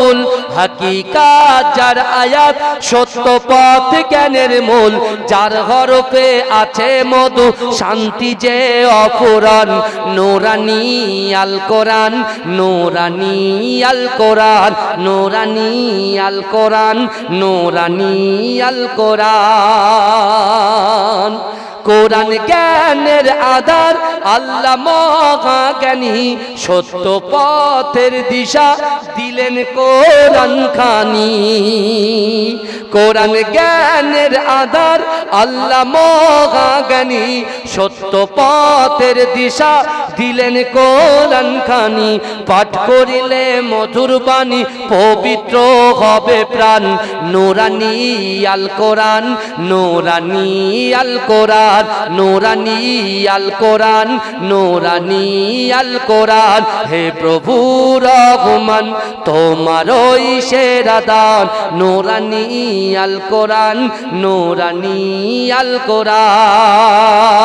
ভুল হাকিকাত যার আয়াত সত্য পথ জ্ঞানের মূল, যার হরফে আছে মধু, শান্তি যে অপুরাণ, নোরানি আল কোরআন, নোরানি আল কোরআন, নোরানি আল কোরআন, নোরানি আল কোরআন। কোরআন জ্ঞানের আধার, আল্লাহ মহা জ্ঞানী সত্য পথের দিশা দিলেন কোরআন খানি। কোরআন জ্ঞানের আধার, আল্লাহ মহা জ্ঞানী সত্য পথের দিশা দিলেন কোরআন খানি পাঠ করিলে মধুর বাণী, পবিত্র হবে প্রাণ। নোরানি আল কোরআন, নোরানি আল কোরআন, নোরানি আল কোরআন, নোরানি আল কোরআন। হে প্রভু রহমান, তোমার ওই সেরা দান। নোরানি আল কোরআন, নোরানি আল কোরআন।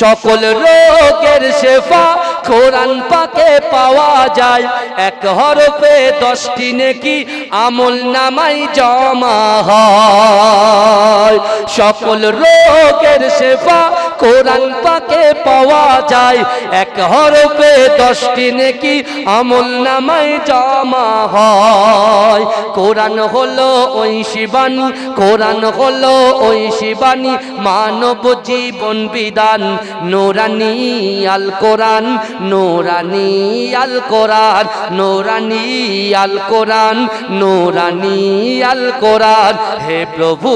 সকল রোগের শেফা কোরআন পাকে পাওয়া যায়। এক হরফে দশটি নেকি আমল নামাই জমা হয়। সকল রোগের শেফা কোরআন পাকে পাওয়া যায়। এক হরফে দশটি নেকি আমল নামাই জমা হয়। কোরআন হলো ওই শিবানী, কোরআন হলো ওই শিবানী, মানব জীবন বিধান। নোরানি আল কোরআন, নোরানি আল কোরআন, নোরানি আল কোরআন, নোরানি আল কোরআন। হে প্রভু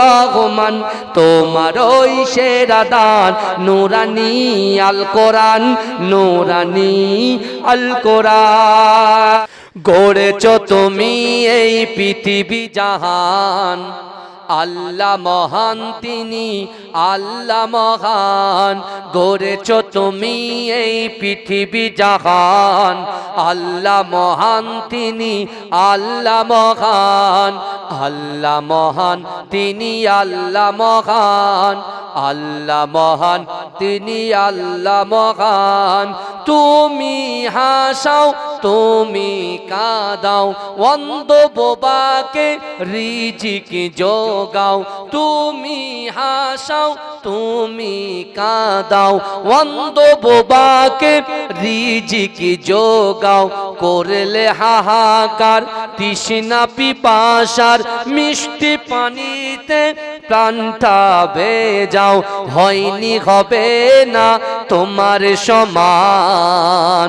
রহমান, তোমার ওই সেরা দান নোরানি আল কোরআন নোরানি আল কোরআন। গড়েছ তুমি এই পৃথিবী জাহান। আল্লাহ মহান তিনি, আল্লাহ মহান। গড়েছ তুমি এই পৃথিবী জাহান। আল্লাহ মহান তিনি, আল্লাহ মহান। আল্লাহ মহান তিনি, আল্লাহ মহান। আল্লাহ মহান তিনি, আল্লাহ মহান। তুমি হাসাও তুমি কাদাও অন্ধ বোবাকে রিজিক যোগাও। তুমি হাসাও, তুমি কাদাও অন্ধ বোবাকে রিজিক যোগাও। করলে হাহাকার, তৃষ্ণা পিপাসার মিষ্টি পানিতে প্রাণটা যাও হয়নি, হবে না তোমার সমান।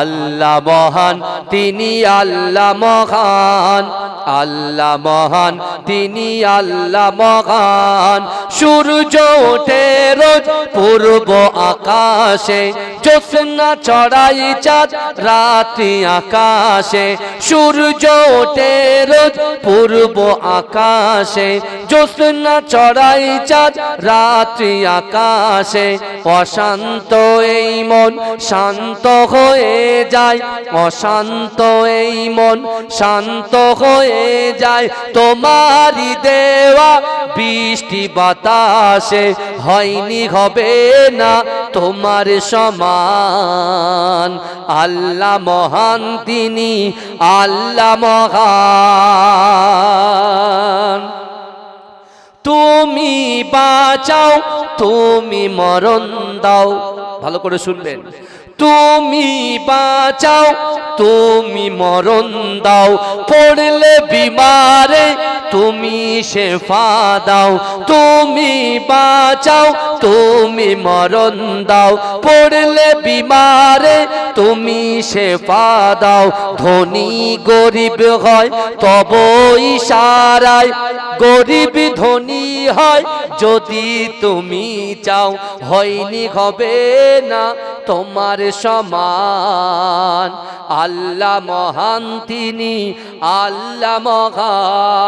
আল্লাহ মহান, তিনি আল্লাহ মহান। আল্লাহ মহান, তিনি আল্লাহ মহান। সূর্য ওঠে রোজ পূর্ব আকাশে, জ্যোৎস্না চড়াই চাঁদ রাত্রি আকাশে। সূর্য ওঠে রোজ পূর্ব আকাশে, জ্যোৎস্না চড়াই চাঁদ রাত্রি আকাশে। অশান্ত এই মন শান্ত হয়ে যায়, অশান্ত এই মন শান্ত হয়ে যায়। তোমারই দেওয়া বৃষ্টি বাতাসে হয়নি, হবে না তোমার সমান। আল্লাহ মহান তিনি, আল্লাহ মহান। তুমি বাঁচাও, তুমি মরণ দাও। ভালো করে শুনবেন। তুমি বাঁচাও, তুমি মরণ দাও। পড়লে বিমারে তুমি শেফা দাও। তুমি বাঁচাও, তুমি মরণ দাও। পড়লে বিমারে তুমি শেফা দাও। ধনী গরিব হয়, তব ইশারায়। গরিব ধনী হয়, যদি তুমি চাও, হয়নি হবে না। তোমার সমান। আল্লাহ মহান তিনি আল্লাহ মহান